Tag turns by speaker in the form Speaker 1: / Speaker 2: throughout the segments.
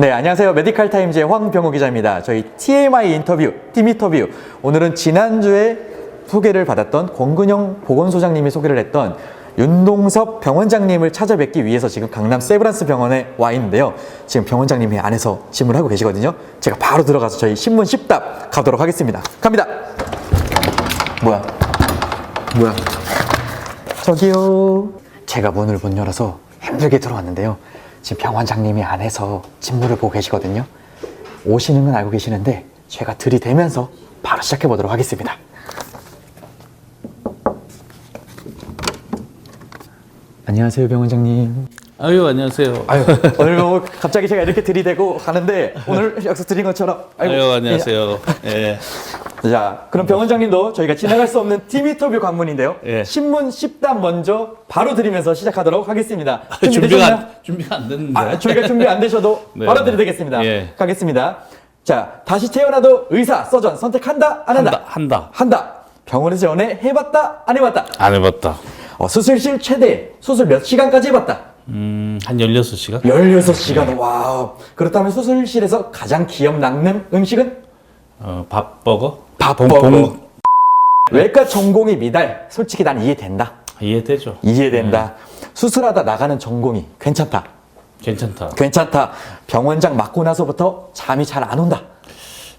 Speaker 1: 네, 안녕하세요. 메디칼 타임즈의 황병호 기자입니다. 저희 TMI 인터뷰, 팀 인터뷰. 오늘은 지난주에 소개를 받았던 권근영 보건소장님이 소개를 했던 윤동섭 병원장님을 찾아뵙기 위해서 지금 강남 세브란스 병원에 와 있는데요. 지금 병원장님이 안에서 질문하고 계시거든요. 제가 바로 들어가서 저희 신문 10답 가도록 하겠습니다. 갑니다. 뭐야? 뭐야? 저기요. 제가 문을 못 열어서 힘들게 들어왔는데요. 지금 병원장님이 안에서 직무를 보고 계시거든요. 오시는 건 알고 계시는데 제가 들이대면서 바로 시작해 보도록 하겠습니다. 안녕하세요, 병원장님.
Speaker 2: 아유 안녕하세요.
Speaker 1: 아유, 오늘 뭐 갑자기 제가 이렇게 들이대고 가는데 오늘 약속 드린 것처럼. 아이고,
Speaker 2: 아유 안녕하세요. 예.
Speaker 1: 자, 그럼 병원장님도 저희가 지나갈 수 없는 팀 인터뷰 관문인데요.
Speaker 2: 예.
Speaker 1: 신문 10답 먼저 바로 드리면서 시작하도록 하겠습니다.
Speaker 2: 준비가
Speaker 1: 준비되셨나요?
Speaker 2: 안, 준비가 안 됐는데.
Speaker 1: 아, 저희가 준비 안 되셔도
Speaker 2: 네.
Speaker 1: 바로 드리겠습니다.
Speaker 2: 예.
Speaker 1: 가겠습니다. 자, 다시 태어나도 의사, 서전 선택한다, 안 한다?
Speaker 2: 한다 한다.
Speaker 1: 한다. 병원에서 연애 해봤다, 안 해봤다?
Speaker 2: 안 해봤다.
Speaker 1: 어, 수술실 최대, 수술 몇 시간까지 해봤다?
Speaker 2: 음 한 16시간?
Speaker 1: 16시간, 와우. 그렇다면 수술실에서 가장 기억 남는 음식은?
Speaker 2: 어 밥버거?
Speaker 1: 밥버거.
Speaker 2: 봉-
Speaker 1: 외과 전공이 미달. 솔직히 난 이해된다.
Speaker 2: 이해되죠.
Speaker 1: 이해된다. 수술하다 나가는 전공이 괜찮다.
Speaker 2: 괜찮다.
Speaker 1: 괜찮다. 병원장 맞고 나서부터 잠이 잘 안 온다.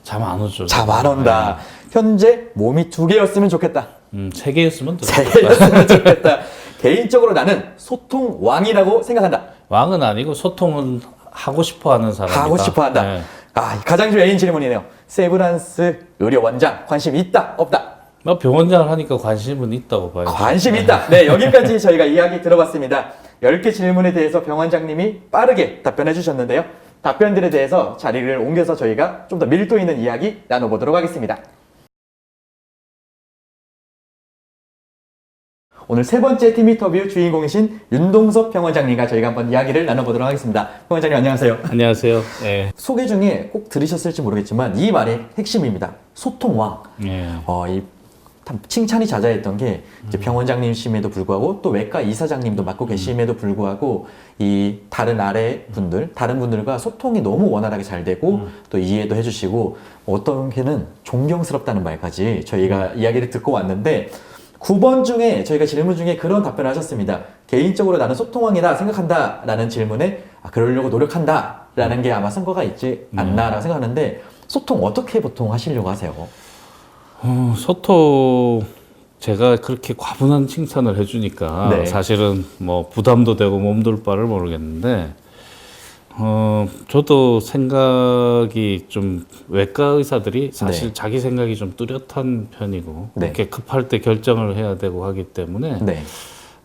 Speaker 2: 잠 안 오죠.
Speaker 1: 잠 안 온다. 현재 몸이 두 개였으면 좋겠다.
Speaker 2: 음 세 개였으면 더
Speaker 1: 세
Speaker 2: 좋겠다.
Speaker 1: 개였으면 좋겠다. 개인적으로 나는 소통 왕이라고 생각한다.
Speaker 2: 왕은 아니고 소통은 하고 싶어 하는 사람이다.
Speaker 1: 하고 싶어 한다.
Speaker 2: 예.
Speaker 1: 아, 가장 좀 애인 질문이네요. 세브란스 의료 원장 관심 있다, 없다?
Speaker 2: 뭐 병원장을 하니까 관심은 있다고 봐요.
Speaker 1: 관심 있다. 네, 여기까지 저희가 이야기 들어봤습니다. 10개 질문에 대해서 병원장님이 빠르게 답변해 주셨는데요. 답변들에 대해서 자리를 옮겨서 저희가 좀 더 밀도 있는 이야기 나눠보도록 하겠습니다. 오늘 세 번째 팀 인터뷰 주인공이신 윤동섭 병원장님과 저희가 한번 이야기를 나눠보도록 하겠습니다. 병원장님 안녕하세요.
Speaker 2: 안녕하세요. 예.
Speaker 1: 소개 중에 꼭 들으셨을지 모르겠지만 이 말의 핵심입니다. 소통왕.
Speaker 2: 예.
Speaker 1: 어, 이참 칭찬이 자자했던 게 이제
Speaker 2: 음.
Speaker 1: 병원장님심에도 불구하고 또 외과 이사장님도 맡고 계심에도 불구하고 이 다른 아래 분들 다른 분들과 소통이 너무 원활하게 잘 되고
Speaker 2: 음.
Speaker 1: 또 이해도 해주시고 어떤 게는 존경스럽다는 말까지 저희가
Speaker 2: 음.
Speaker 1: 이야기를 듣고 왔는데 9번 중에 저희가 질문 중에 그런 답변을 하셨습니다. 개인적으로 나는 소통왕이다 생각한다 라는 질문에 아, 그러려고 노력한다 라는 게 아마 선거가 있지
Speaker 2: 음.
Speaker 1: 않나라고 생각하는데 소통 어떻게 보통 하시려고 하세요?
Speaker 2: 어, 소통 제가 그렇게 과분한 칭찬을 해주니까
Speaker 1: 네.
Speaker 2: 사실은 뭐 부담도 되고 몸둘 바를 모르겠는데 어 저도 생각이 좀 외과 의사들이 사실
Speaker 1: 네.
Speaker 2: 자기 생각이 좀 뚜렷한 편이고
Speaker 1: 네.
Speaker 2: 이렇게 급할 때 결정을 해야 되고 하기 때문에
Speaker 1: 네.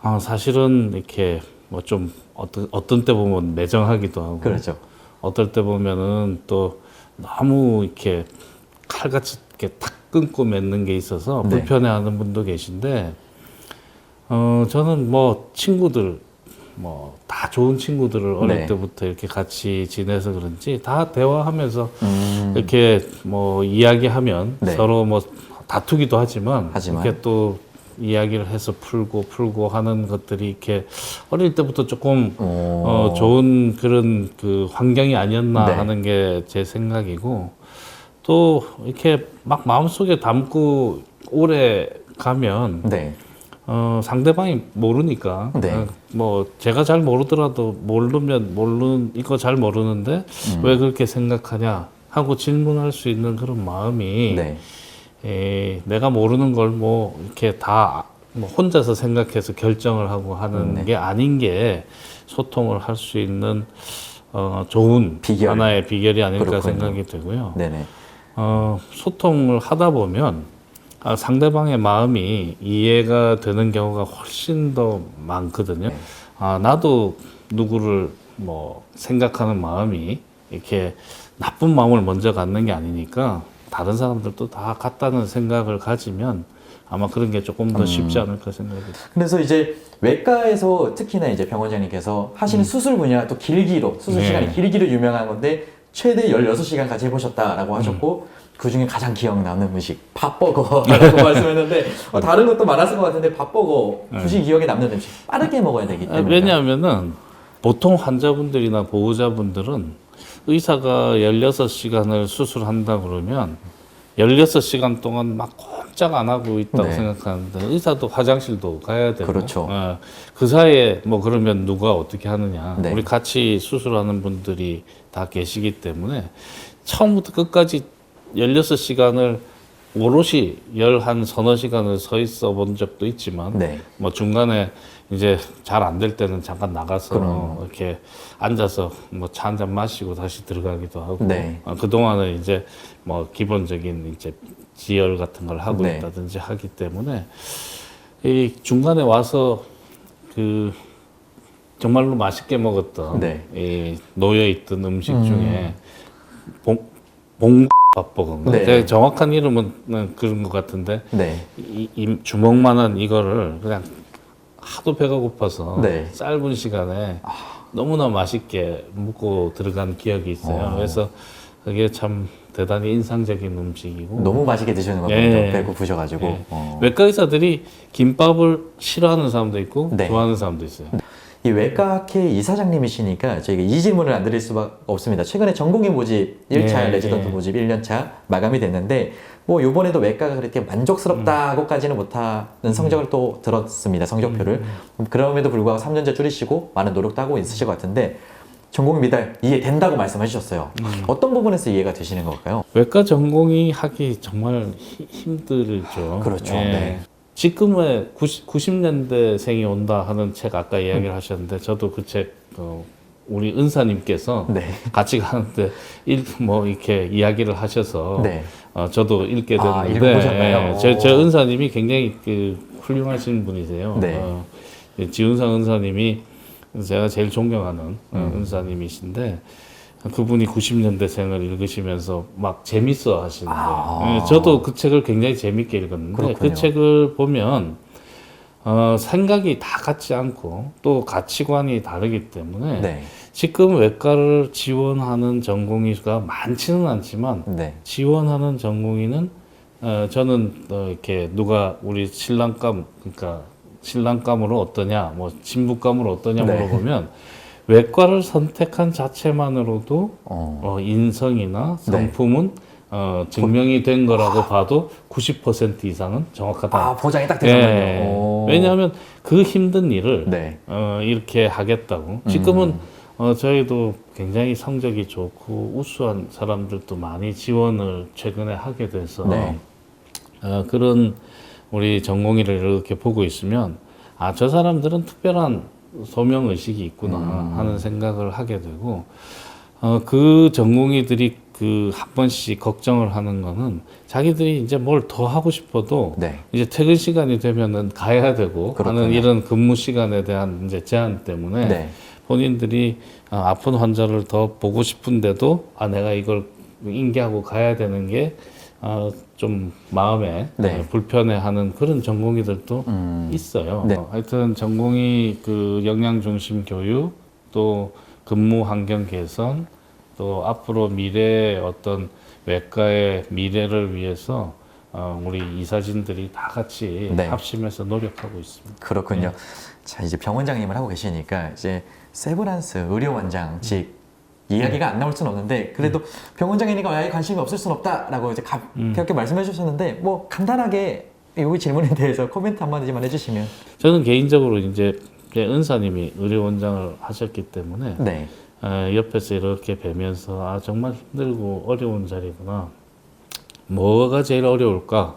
Speaker 2: 아, 사실은 이렇게 뭐 좀 어떤 어떤 때 보면 매정하기도 하고
Speaker 1: 그렇죠.
Speaker 2: 어떨 때 보면은 또 너무 이렇게 칼같이 이렇게 탁 끊고 맺는 게 있어서
Speaker 1: 네.
Speaker 2: 불편해하는 분도 계신데 어 저는 뭐 친구들 뭐 다 좋은 친구들을 어릴
Speaker 1: 네.
Speaker 2: 때부터 이렇게 같이 지내서 그런지 다 대화하면서
Speaker 1: 음,
Speaker 2: 이렇게 뭐 이야기하면
Speaker 1: 네.
Speaker 2: 서로 뭐 다투기도 하지만,
Speaker 1: 하지만.
Speaker 2: 이렇게 또 이야기를 해서 풀고 풀고 하는 것들이 이렇게 어릴 때부터 조금
Speaker 1: 어,
Speaker 2: 어, 좋은 그런 그 환경이 아니었나
Speaker 1: 네.
Speaker 2: 하는 게 제 생각이고 또 이렇게 막 마음속에 담고 오래 가면
Speaker 1: 네.
Speaker 2: 어, 상대방이 모르니까
Speaker 1: 네.
Speaker 2: 어, 뭐 제가 잘 모르더라도 모르면 모르는 이거 잘 모르는데
Speaker 1: 음.
Speaker 2: 왜 그렇게 생각하냐 하고 질문할 수 있는 그런 마음이
Speaker 1: 네.
Speaker 2: 에, 내가 모르는 걸 뭐 이렇게 다 뭐 혼자서 생각해서 결정을 하고 하는
Speaker 1: 네.
Speaker 2: 게 아닌 게 소통을 할 수 있는 어, 좋은
Speaker 1: 비결.
Speaker 2: 하나의 비결이 아닐까
Speaker 1: 그렇군요.
Speaker 2: 생각이 되고요.
Speaker 1: 네네.
Speaker 2: 어, 소통을 하다 보면 아, 상대방의 마음이 이해가 되는 경우가 훨씬 더 많거든요.
Speaker 1: 네.
Speaker 2: 아, 나도 누구를 뭐 생각하는 마음이 이렇게 나쁜 마음을 먼저 갖는 게 아니니까 다른 사람들도 다 같다는 생각을 가지면 아마 그런 게 조금 더 쉽지 않을까 생각이 듭니다.
Speaker 1: 그래서 이제 외과에서 특히나 이제 병원장님께서 하시는 수술 분야 또 길기로 수술
Speaker 2: 음. 네.
Speaker 1: 시간이 길기로 유명한 건데 최대 16시간까지 해보셨다라고
Speaker 2: 음.
Speaker 1: 하셨고 그 중에 가장 기억 남는 음식 밥버거라고 말씀했는데 어, 다른 것도 많았을 것 같은데 밥버거 굳이 기억에 남는 음식 빠르게 먹어야 되기
Speaker 2: 네. 아,
Speaker 1: 때문에
Speaker 2: 왜냐하면은 보통 환자분들이나 보호자분들은 의사가 16시간을 수술한다 그러면 16시간 동안 막 꼼짝 안 하고 있다고
Speaker 1: 네.
Speaker 2: 생각하는데 의사도 화장실도 가야 되고
Speaker 1: 그렇죠.
Speaker 2: 어, 그 사이에 뭐 그러면 누가 어떻게 하느냐
Speaker 1: 네.
Speaker 2: 우리 같이 수술하는 분들이 다 계시기 때문에 처음부터 끝까지 16시간을 오롯이 열한 서너 시간을 서 있어 본 적도 있지만
Speaker 1: 네.
Speaker 2: 뭐 중간에 이제 잘 안 될 때는 잠깐 나가서
Speaker 1: 그럼.
Speaker 2: 이렇게 앉아서 뭐 차 한 잔 마시고 다시 들어가기도 하고
Speaker 1: 네.
Speaker 2: 어, 그 동안은 이제 뭐 기본적인 이제 지열 같은 걸 하고
Speaker 1: 네.
Speaker 2: 있다든지 하기 때문에 이 중간에 와서 그 정말로 맛있게 먹었던
Speaker 1: 네.
Speaker 2: 이 놓여 있던 음식 중에 봉 봉 밥버거인가?
Speaker 1: 네.
Speaker 2: 제가 정확한 이름은 그런 것 같은데
Speaker 1: 네.
Speaker 2: 이, 이 주먹만한 이거를 그냥 하도 배가 고파서
Speaker 1: 네.
Speaker 2: 짧은 시간에 너무나 맛있게 먹고 들어간 기억이 있어요.
Speaker 1: 어.
Speaker 2: 그래서 그게 참 대단히 인상적인 음식이고
Speaker 1: 너무 맛있게 드시는 거군요.
Speaker 2: 예.
Speaker 1: 배고프셔가지고.
Speaker 2: 예.
Speaker 1: 어.
Speaker 2: 외과 의사들이 김밥을 싫어하는 사람도 있고
Speaker 1: 네.
Speaker 2: 좋아하는 사람도 있어요.
Speaker 1: 이 외과학회 이사장님이시니까 저희가 이 질문을 안 드릴 수밖에 없습니다. 최근에 전공의 모집 1차
Speaker 2: 예,
Speaker 1: 레지던트
Speaker 2: 예.
Speaker 1: 모집 1년차 마감이 됐는데 뭐 요번에도 외과가 그렇게 만족스럽다고까지는 못하는 성적을 또 들었습니다. 성적표를. 그럼에도 불구하고 3년째 줄이시고 많은 노력도 하고 있으실 것 같은데 전공 미달 이해된다고 말씀해 주셨어요. 어떤 부분에서 이해가 되시는 걸까요?
Speaker 2: 외과 전공이 하기 정말 히- 힘들죠.
Speaker 1: 그렇죠.
Speaker 2: 예.
Speaker 1: 네.
Speaker 2: 지금의 90, 90년대생이 온다 하는 책 아까 이야기를
Speaker 1: 음.
Speaker 2: 하셨는데 저도 그책 어, 우리 은사님께서
Speaker 1: 네.
Speaker 2: 같이 가는데 일, 뭐 이렇게 이야기를 하셔서
Speaker 1: 네.
Speaker 2: 어, 저도 읽게
Speaker 1: 아,
Speaker 2: 됐는데? 예, 저, 저 은사님이 굉장히 그 훌륭하신 분이세요.
Speaker 1: 네.
Speaker 2: 어, 예, 지은상 은사님이 제가 제일 존경하는 어,
Speaker 1: 음.
Speaker 2: 은사님이신데 그분이 90년대생을 읽으시면서 막 재밌어 하시는데
Speaker 1: 아.
Speaker 2: 예, 저도 그 책을 굉장히 재밌게 읽었는데
Speaker 1: 그렇군요.
Speaker 2: 그 책을 보면 어, 생각이 다 같지 않고 또 가치관이 다르기 때문에
Speaker 1: 네.
Speaker 2: 지금 외과를 지원하는 전공의가 많지는 않지만
Speaker 1: 네.
Speaker 2: 지원하는 전공의는 어, 저는 어, 이렇게 누가 우리 신랑감 그러니까 신랑감으로 어떠냐 뭐 친부감으로 어떠냐
Speaker 1: 네.
Speaker 2: 물어보면 외과를 선택한 자체만으로도
Speaker 1: 어.
Speaker 2: 어, 인성이나
Speaker 1: 네.
Speaker 2: 성품은 어, 증명이 된 거라고 봐도 90% 이상은 정확하다.
Speaker 1: 아, 보장이 딱
Speaker 2: 예.
Speaker 1: 되셨네요. 오.
Speaker 2: 왜냐하면 그 힘든 일을
Speaker 1: 네.
Speaker 2: 어, 이렇게 하겠다고. 지금은 어, 저희도 굉장히 성적이 좋고 우수한 사람들도 많이 지원을 최근에 하게 돼서
Speaker 1: 네.
Speaker 2: 어, 그런 우리 전공의를 이렇게 보고 있으면 아, 저 사람들은 특별한 소명 의식이 있구나 하는 생각을 하게 되고 어, 그 전공의들이 그 한 번씩 걱정을 하는 거는 자기들이 이제 뭘 더 하고 싶어도
Speaker 1: 네.
Speaker 2: 이제 퇴근 시간이 되면은 가야 되고
Speaker 1: 그렇군요.
Speaker 2: 하는 이런 근무 시간에 대한 이제 제한 때문에
Speaker 1: 네.
Speaker 2: 본인들이 아, 아픈 환자를 더 보고 싶은데도 아 내가 이걸 인계하고 가야 되는 게 아, 좀 마음에
Speaker 1: 네.
Speaker 2: 어, 불편해하는 그런 전공의들도
Speaker 1: 음.
Speaker 2: 있어요.
Speaker 1: 네.
Speaker 2: 어, 하여튼 전공의 그 역량 중심 교육 또 근무 환경 개선 또 앞으로 미래의 어떤 외과의 미래를 위해서 어, 우리 이사진들이 다 같이
Speaker 1: 네.
Speaker 2: 합심해서 노력하고 있습니다.
Speaker 1: 그렇군요. 자, 이제 병원장님을 하고 계시니까 이제 세브란스 의료원장직 이야기가 안 나올 수는 없는데 그래도 병원장이니까 아예 관심이 없을 수는 없다라고 이제 가볍게 말씀해 주셨는데 뭐 간단하게 이 질문에 대해서 코멘트 한마디만 해주시면.
Speaker 2: 저는 개인적으로 이제 제 은사님이 의료원장을 하셨기 때문에
Speaker 1: 네,
Speaker 2: 에, 옆에서 이렇게 뵈면서 아 정말 힘들고 어려운 자리구나. 뭐가 제일 어려울까?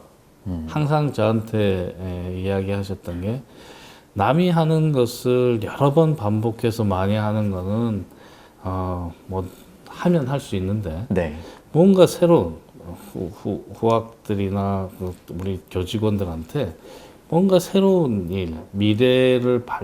Speaker 2: 항상 저한테 에, 이야기하셨던 게 남이 하는 것을 여러 번 반복해서 많이 하는 거는 어뭐 하면 할 수 있는데.
Speaker 1: 네,
Speaker 2: 뭔가 새로운 후, 후, 후학들이나 그 우리 교직원들한테 뭔가 새로운 일, 미래를 발,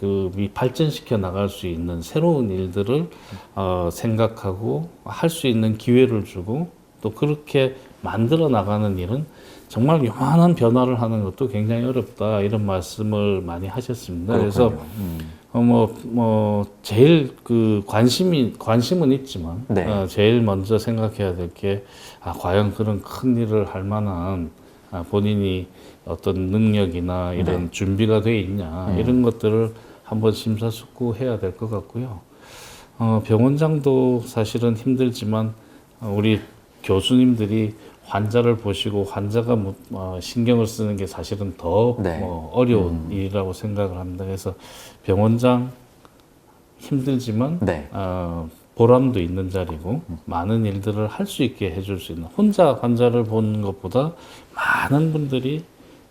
Speaker 2: 그 미- 발전시켜 나갈 수 있는 새로운 일들을 어, 생각하고 할 수 있는 기회를 주고 또 그렇게 만들어 나가는 일은 정말 요만한 변화를 하는 것도 굉장히 어렵다 이런 말씀을 많이 하셨습니다. 그래서
Speaker 1: 그렇군요. 음.
Speaker 2: 어, 뭐, 뭐, 제일 그 관심이, 관심은 있지만,
Speaker 1: 네.
Speaker 2: 어, 제일 먼저 생각해야 될 게, 아, 과연 그런 큰 일을 할 만한, 아, 본인이 어떤 능력이나 이런
Speaker 1: 네.
Speaker 2: 준비가 돼 있냐,
Speaker 1: 음.
Speaker 2: 이런 것들을 한번 심사숙고해야 될 것 같고요. 어, 병원장도 사실은 힘들지만 어, 우리 교수님들이 환자를 보시고 환자가 뭐, 어, 신경을 쓰는 게 사실은 더
Speaker 1: 네.
Speaker 2: 뭐 어려운 일이라고 생각을 합니다. 그래서 병원장 힘들지만
Speaker 1: 네.
Speaker 2: 어, 보람도 있는 자리고 많은 일들을 할 수 있게 해줄 수 있는 혼자 환자를 보는 것보다 많은 분들이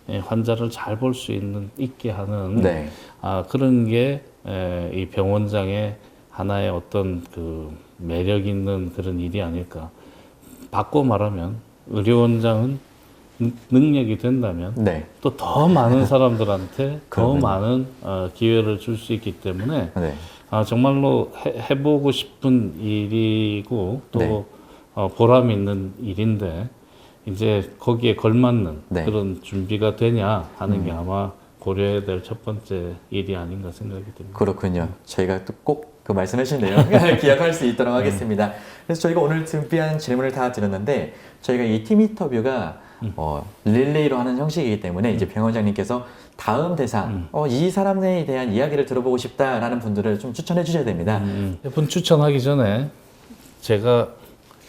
Speaker 2: 예, 환자를 잘 볼 수 있는 있게 하는
Speaker 1: 네.
Speaker 2: 아, 그런 게 이 병원장의 하나의 어떤 그 매력 있는 그런 일이 아닐까. 바꿔 말하면 의료원장은 능- 능력이 된다면
Speaker 1: 네.
Speaker 2: 또더 많은 사람들한테 더. 많은 어, 기회를 줄 수 있기 때문에
Speaker 1: 네.
Speaker 2: 아, 정말로 해, 보고 싶은 일이고 또
Speaker 1: 네.
Speaker 2: 어, 보람 있는 일인데 이제 거기에 걸맞는
Speaker 1: 네. 음.
Speaker 2: 그런 준비가 되냐 하는 게 아마 고려해야 될 첫 번째 일이 아닌가 생각이 듭니다.
Speaker 1: 그렇군요. 저희가 또 꼭 그 말씀하신 내용 기억할 수 있도록 하겠습니다. 그래서 저희가 오늘 준비한 질문을 다 드렸는데 저희가 이 팀 인터뷰가 어, 릴레이로 하는 형식이기 때문에 이제 병원장님께서 다음 대상, 어, 이 사람에 대한 이야기를 들어보고 싶다라는 분들을 좀 추천해 주셔야 됩니다.
Speaker 2: 음, 분 추천하기 전에 제가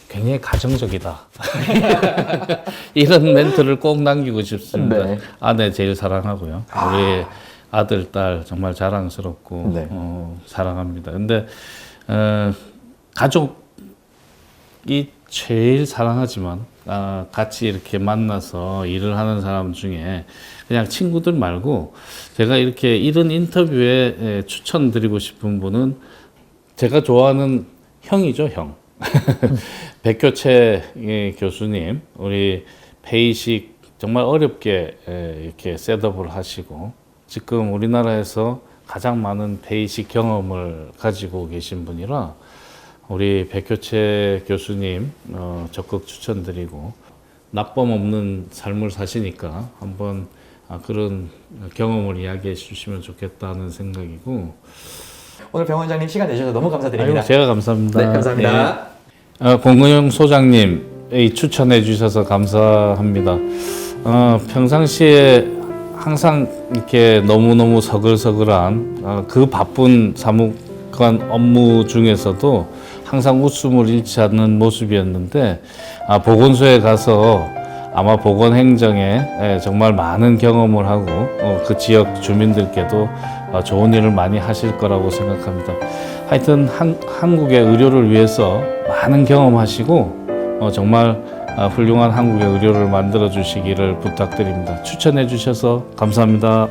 Speaker 2: 굉장히 가정적이다. 이런 멘트를 꼭 남기고 싶습니다.
Speaker 1: 네.
Speaker 2: 아내 제일 사랑하고요. 우리 아들, 딸 정말 자랑스럽고
Speaker 1: 네.
Speaker 2: 어, 사랑합니다. 근데 어, 가족이 제일 사랑하지만 아, 같이 이렇게 만나서 일을 하는 사람 중에 그냥 친구들 말고 제가 이렇게 이런 인터뷰에 에, 추천드리고 싶은 분은 제가 좋아하는 형이죠, 형. 백교채 예, 교수님, 우리 페이식 정말 어렵게 에, 이렇게 셋업을 하시고 지금 우리나라에서 가장 많은 베이식 경험을 가지고 계신 분이라 우리 백효채 교수님 어, 적극 추천드리고 낙범 없는 삶을 사시니까 한번 아, 그런 경험을 이야기해 주시면 좋겠다는 생각이고
Speaker 1: 오늘 병원장님 시간 내주셔서 너무 감사드립니다.
Speaker 2: 아이고, 제가 감사합니다.
Speaker 1: 네, 감사합니다.
Speaker 2: 예. 어, 공근영 소장님 이 추천해 주셔서 감사합니다. 어, 평상시에 항상 이렇게 너무너무 서글서글한 어, 그 바쁜 사무관 업무 중에서도 항상 웃음을 잃지 않는 모습이었는데 아, 보건소에 가서 아마 보건 행정에 예, 정말 많은 경험을 하고 어, 그 지역 주민들께도 어, 좋은 일을 많이 하실 거라고 생각합니다. 하여튼 한, 한국의 의료를 위해서 많은 경험하시고 어, 정말 아, 훌륭한 한국의 의료를 만들어 주시기를 부탁드립니다. 추천해 주셔서 감사합니다.